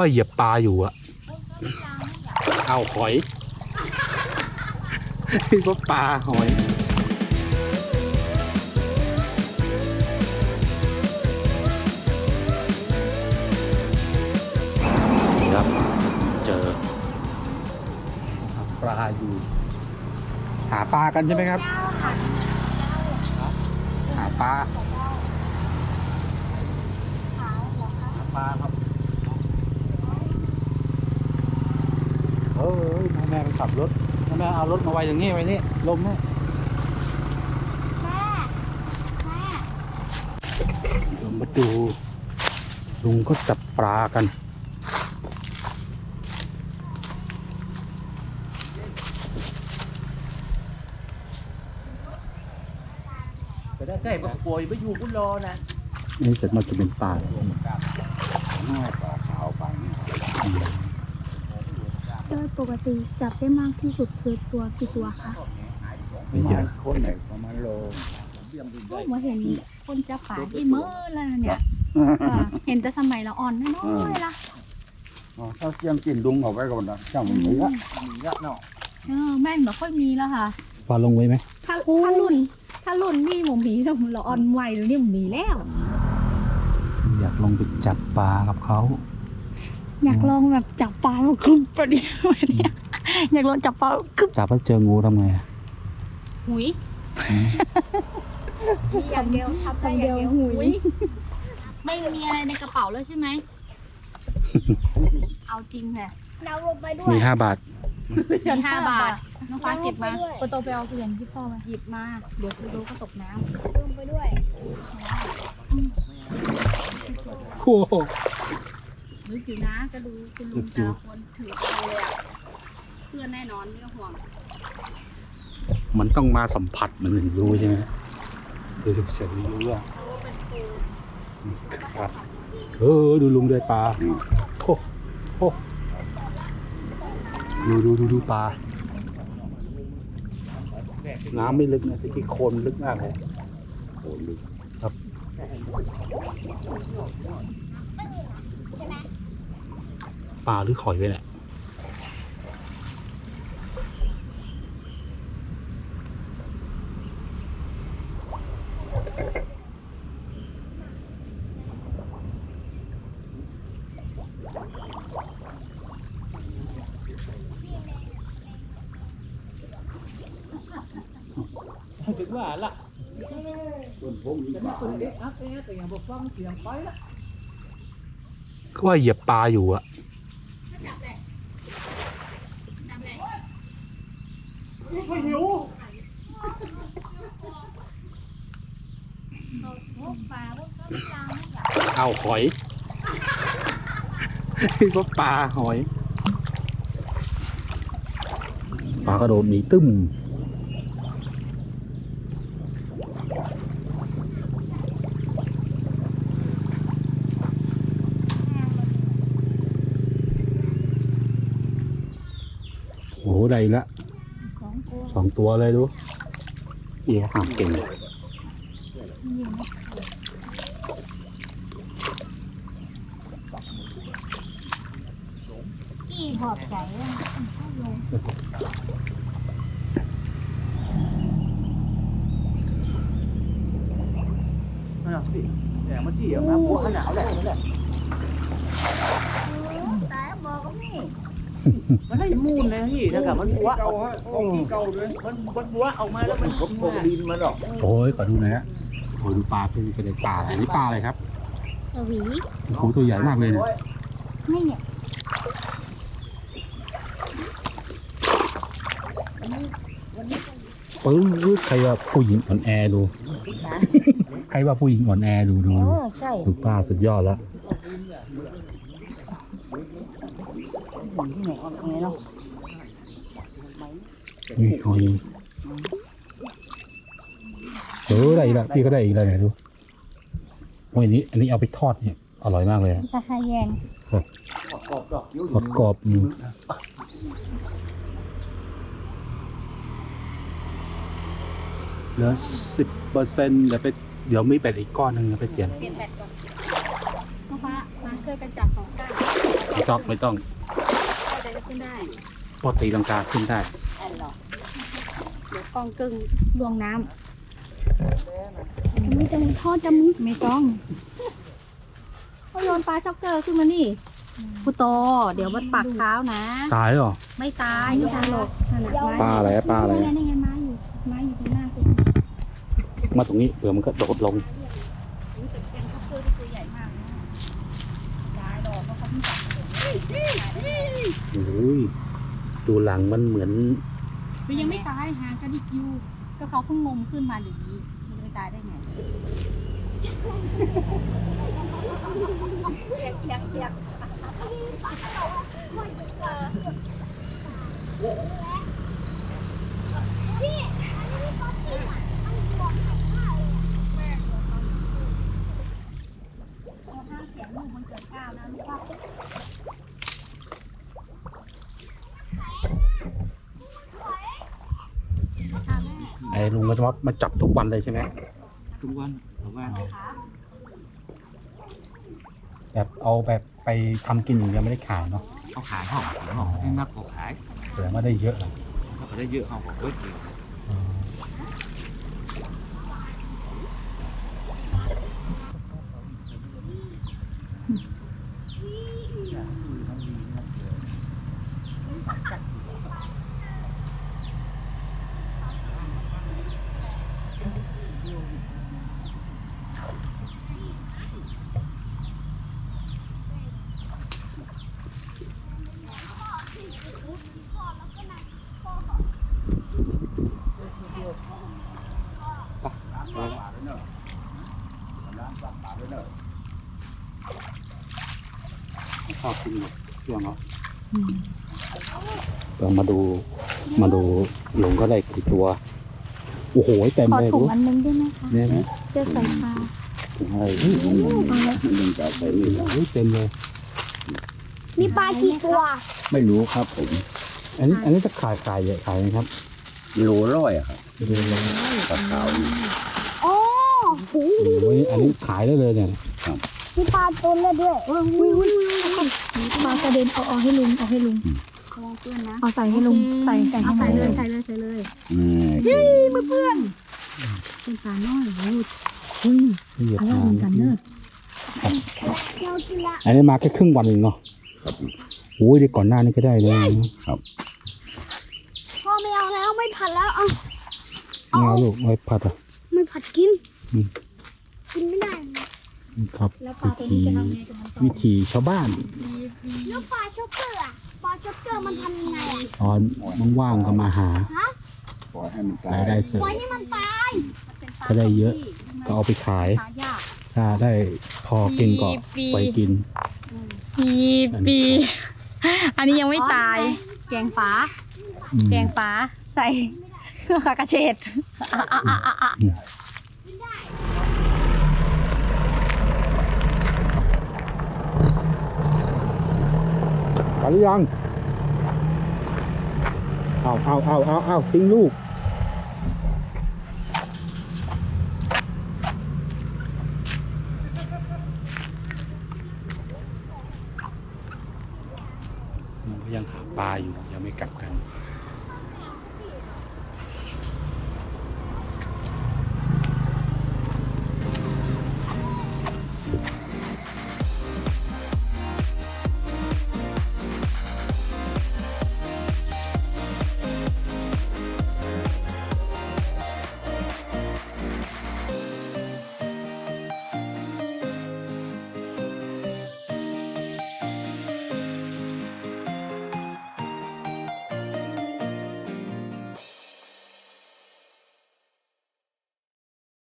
ว่าเหยียบปลาอยู่อะเอาหอยคิดว่าปลาหอยนี่ครับ เจอปลาอยู่ หาปลากันใช่ไหมครับ หาปลา ปลาครับ เออพ่อ แม่ไปขับรถพ่อแม่เอารถมาไว้อย่างนี้ไว้นี่ลมเนี่ยเรามาดูลุงก็จับปลากันไปได้ใกล้บักป่วยไปอยู่กุนรอนะนี่จะมาจะเป็นปลา โดยปกติจับได้มากที่สุดคือตัวกี่ตัวคะไม่เยอะคนไหนประมาณโลโอ้มาเห็นคนจับปลาที่เมื่อแล้วเนี่ยค่ะเห็นแต่สมัยเราอ่อนน้อยๆละอ๋อถ้าเตรียมกินลุงเอาไว้ก่อนนะเจ้ามันเหลือมีละเนาะเออแม่นแบบค่อยมีแล้วค่ะปลาลงไว้ไหมถ้าถ้ารุ่น ถ้ารุ่นนี่หมูหมีถ้าเราอ่อนไวหรือนี่หมูหมีแล้ว อยากลงไปจับปลากับเขา อยากลองแบบจับปลาแบบกึบประเดี๋ยวเนี่ยอยากลองจับปลากึบจับแล้วเจองูทำไงอะหุยอย่างเดียวทำได้อย่างเดียวหุยไม่มีอะไรในกระเป๋าแล้วใช่ไหม เอาจริงแหละเราลงไปด้วยมีห้าบาทมีห้าบาท น้องฟ้าเก็บมาลงไปด้วยปโตไปเอาเหรียญที่พ่อมาหยิบมา เดี๋ยวคุณรู้ก็ตกน้ำลงไปด้วยโอ้โห นึกอยู่นะก็ดูคุณลุงจะคนถือเอาเลยอะเพื่อนแน่นอนไม่ต้องห่วงมันต้องมาสัมผัสมันถึงรู้ใช่ไหมดูดูเฉยรู้ว่าครับเออดูลุงด้วยปลาโอ้โหดูดูดูดูปลา น้ำไม่ลึกนะที่โคลนลึกมากเลยโคลนลึกครับป ลาหรือหอยไปแหละถึงว่าละต้นพงนี้จะมาเปิดเอ๊ะอัพเอ๊ะแต่ยังบอกฟังเสียงไปละก็ว่าเหยียบปลาอยู่อะ ไม่หิวเอาหอยคิดว่า สองตัวเลยดูเอียหามเก่งพี่ขอบใจอะนั่นน่ะสิแต่เมื่อกี้เอามาบัวขนาวแหละนั่นแหละแต่บอกกับนี่ มันได้มูนนะพี่ถ้าเกิดมันบัวเอาโอ้ที่เก่าด้วยมันมันบัวออกมาแล้วมันผมพงดินมาหรอกโอ้ยขอดูหน่อยฮะโอ้ยดูปลาเป็นเป็นปลาอะไรนี่ปลาอะไรครับสวีโอ้โหตัวใหญ่มากเลยเนี่ยไม่เนี่ยปื้อใครว่าผู้หญิงอ่อนแอดู ใครว่าผู้หญิงอ่อนแอดูดูเออใช่ดูปลาสุดยอดแล้ว ที่ไหนอ่อนแอเนาะนี่หอยเออได้อีกแล้วพี่ก็ได้อีกแล้วเนี่ยดูโอ้ยนี่อันนี้เอาไปทอดเนี่ยอร่อยมากเลยอะคาคาแยงกรอบดอกยุ่ทอดกรอบอืมเหลือสิบเปอร์เซ็นต์เดี๋ยวไปเดี๋ยวมีเป็ดอีกก้อนหนึ่งเดี๋ยวไปเปลี่ยนเปลี่ยนแบตก่อนน้องฟ้ามาช่วยกันจับสองก้านโอเคไม่ต้องไม่ต้องแต่จะ ขึ้นได้พอตีลังกาขึ้นได้อันหรอเดี๋ยวกองกึ่งลวงน้ำไม่ต้องทอดจมูกไม่ต้องเขาโยนปลาช็อกเกอร์ขึ้นมานี่พุโต เดี๋ยวมันปักเท้านะ ตายเหรอ ไม่ตายไม่ตายหรอกนั่นน่ะไม้ปลาอะไรอะปลาอะไรนี่ไงอะนี่ไงไม้อยู่ไม้อยู่ตรงหน้าคุณมาตรงนี้เผื่อมันก็โดดลง โอ้ยดูหลังมันเหมือน มันยังไม่ตายหางกระดิกอยู่ก็เขาเพิ่งงมขึ้นมาอย่างนี้มันจะไปตายได้ไงเปียกเปียกเปียก ลุงก็จะมามาจับทุกวันเลยใช่ไหมทุกวันทุกวันแบบเอาแบบไปทำกินอย่างเดียวไม่ได้ขายเนาะเขาขายห้องขายห้องให้นักเขาขายแสดงว่าได้เยอะเลยเขาก็ได้เยอะห้องบอกเว้ย ชอบกินแบบเครื่องเนาะเรามาดูมาดูลุงก็ได้กี่ตัว โอ้โหเต็มขอเลยถุงดูอันนึงได้ไหมคะเนี่ยนะจะใส่ปลาใช่ดึงจากไปนี่โอ้ยเต็มเลย มีปลากี่ตัวไม่รู้ครับผมอันนี้อันนี้จะขายขายใหญ่ขายไหมครับโลร้อยอะครับดูเลยปลาขาวนี่โอ้โหโอ้ยอันนี้ขายได้เลยเนี่ย มีปลาตัวเล็กด้วยปลากระเด็นเอาเอาให้ลุงเอาให้ลุงระวังเพื่อนนะเอาใส่ให้ลุงใส่ใส่ให้ใส่เลยใส่เลยใส่เลยอืมเป็นปลาน้อยโอ้ยเฮ้ยเหยียบอร่อยเหมือนกันเนอะเรากินละอันนี้มาแค่ครึ่งวันเองเนาะครับโอ้ยเดี๋ยวก่อนหน้านี้ก็ได้เลยครับพ่อไม่เอาแล้วไม่ผัดแล้วเอาเอาลูกไม่ผัดอะไม่ผัดกินกินไม่ ครับแล้วปลาตัวนี้จะทำไงกับมันต่อวิธีชาวบ้านแล้วปลาช็อกเกอร์อะปลาช็อกเกอร์มันทำยังไงอะตอนว่างๆก็มาหาปล่อยให้มันตารายยได้เสริมปล่อยให้มันตายก็ได้เยอะก็เอาไปขาย หายากถ้าได้พอกินก็ปีไปกิน ปีปี อันนี้ยังไม่ตาย แกงปลาอืมแกงปลาใส่เครื่องกระเฉดไป หรือยัง เอาเอาเอาเอาเอาทิ้งลูก ยังหาปลาอยู่ยังไม่กลับกัน